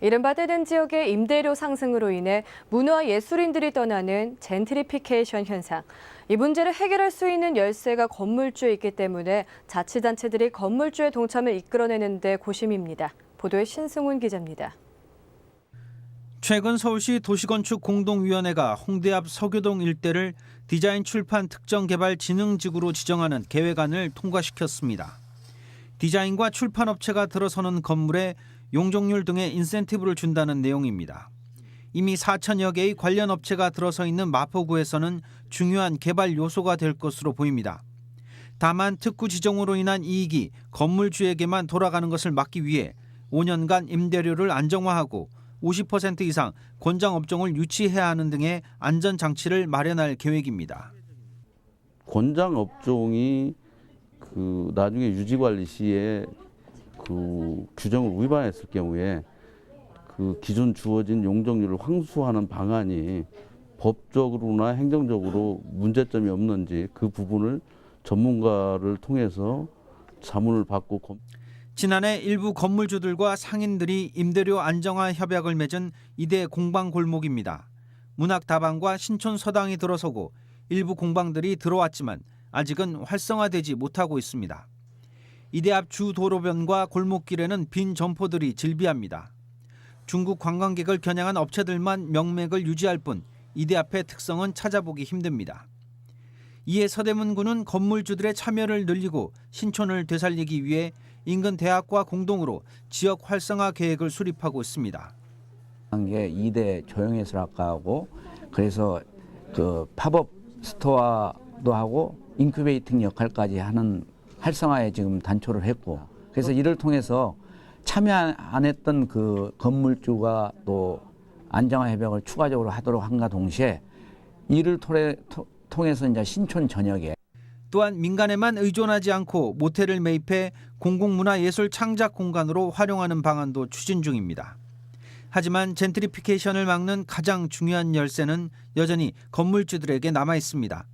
이른바 뜨는 지역의 임대료 상승으로 인해 문화 예술인들이 떠나는 젠트리피케이션 현상. 이 문제를 해결할 수 있는 열쇠가 건물주에 있기 때문에 자치단체들이 건물주의 동참을 이끌어내는 데 고심입니다. 보도에 신승훈 기자입니다. 최근 서울시 도시건축 공동위원회가 홍대 앞 서교동 일대를 디자인 출판 특정 개발 진흥지구로 지정하는 계획안을 통과시켰습니다. 디자인과 출판 업체가 들어서는 건물에 용적률 등의 인센티브를 준다는 내용입니다. 이미 4천여 개의 관련 업체가 들어서 있는 마포구에서는 중요한 개발 요소가 될 것으로 보입니다. 다만 특구 지정으로 인한 이익이 건물주에게만 돌아가는 것을 막기 위해 5년간 임대료를 안정화하고 50% 이상 권장 업종을 유치해야 하는 등의 안전 장치를 마련할 계획입니다. 권장 업종이 그 나중에 유지 관리 시에 그 규정을 위반했을 경우에 그 기존 주어진 용적률을 환수하는 방안이 법적으로나 행정적으로 문제점이 없는지 그 부분을 전문가를 통해서 자문을 받고 검- 지난해 일부 건물주들과 상인들이 임대료 안정화 협약을 맺은 이대 공방 골목입니다. 문학 다방과 신촌 서당이 들어서고 일부 공방들이 들어왔지만 아직은 활성화되지 못하고 있습니다. 이대 앞 주 도로변과 골목길에는 빈 점포들이 질비합니다. 중국 관광객을 겨냥한 업체들만 명맥을 유지할 뿐 이대 앞의 특성은 찾아보기 힘듭니다. 이에 서대문구는 건물주들의 참여를 늘리고 신촌을 되살리기 위해 인근 대학과 공동으로 지역 활성화 계획을 수립하고 있습니다. 한게 2대 조형예술학과하고 그래서 그 팝업 스토어도 하고 인큐베이팅 역할까지 하는 활성화에 지금 단초를 했고 그래서 이를 통해서 참여 안 했던 그 건물주가 또 안정화 협약을 추가적으로 하도록 한가 동시에 이를 토래, 토- 통해서 이제 신촌 전역에 또한 민간에만 의존하지 않고 모텔을 매입해 공공문화예술 창작 공간으로 활용하는 방안도 추진 중입니다. 하지만 젠트리피케이션을 막는 가장 중요한 열쇠는 여전히 건물주들에게 남아 있습니다.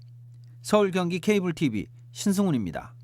서울 경기 케이블 TV 신승훈입니다.